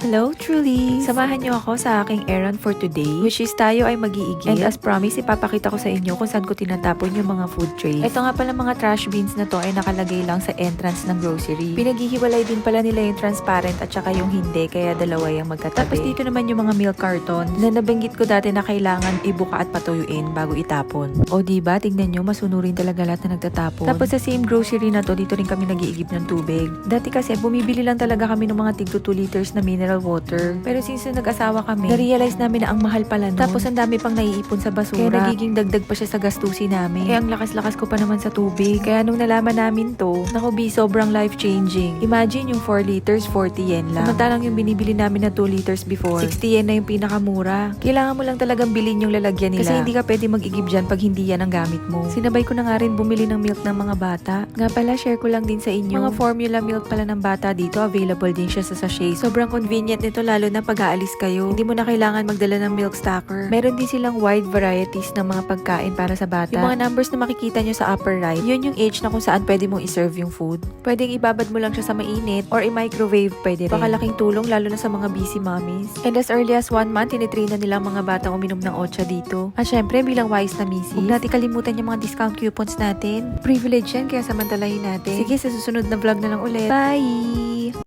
Hello, Truly! Samahan niyo ako sa aking errand for today, which is tayo ay mag-iigib. And as promised, ipapakita ko sa inyo kung saan ko tinatapon yung mga food trays. Ito nga pala mga trash bins na to ay nakalagay lang sa entrance ng grocery. Pinaghihiwalay din pala nila yung transparent at saka yung hindi, kaya dalawa yung magkatabi. Tapos dito naman yung mga milk carton na nabanggit ko dati na kailangan ibuka at patuyuin bago itapon. O di ba tingnan nyo, masunurin talaga lahat na nagtatapon. Tapos sa same grocery na to, dito rin kami nag-iigib ng tubig. Dati kasi bumibili lang talaga kami ng mga tig 2 liters na mineral water. Pero since na nag-asawa kami, na-realize namin na ang mahal pala nun. Tapos ang dami pang naiipon sa basura. Kaya nagiging dagdag pa siya sa gastusin namin. Kaya ang lakas-lakas ko pa naman sa tubig. Kaya nung nalaman namin to, naku B, sobrang life-changing. Imagine yung 4 liters, 40 yen lang. Samantalang yung binibili namin na 2 liters before, 60 yen na yung pinakamura. Kailangan mo lang talagang bilhin yung lalagyan nila. Kasi hindi ka pwede mag-igib dyan pag hindi yan ang gamit mo. Sinabay ko na nga rin bumili ng milk ng mga bata. Nga pala, share ko lang din sa inyo. Mga formula milk pala ng bata dito, available din siya sa sachet. Sobrang convenient nito lalo na pag aalis kayo. Hindi mo na kailangan magdala ng milk stacker. Meron din silang wide varieties ng mga pagkain para sa bata. Yung mga numbers na makikita nyo sa upper right, yun yung age na kung saan pwede mong iserve yung food. Pwedeng ibabad mo lang siya sa mainit or i-microwave pwede rin. Pakalaking tulong lalo na sa mga busy mommies. And as early as one month, tinitrain na nila mga batang uminom ng otsa dito. At syempre, bilang wise na misis, huwag natin kalimutan yung mga discount coupons natin. Privilege yan, kaya samantalahin natin. Sige, sa susunod na vlog na lang ulit. Bye!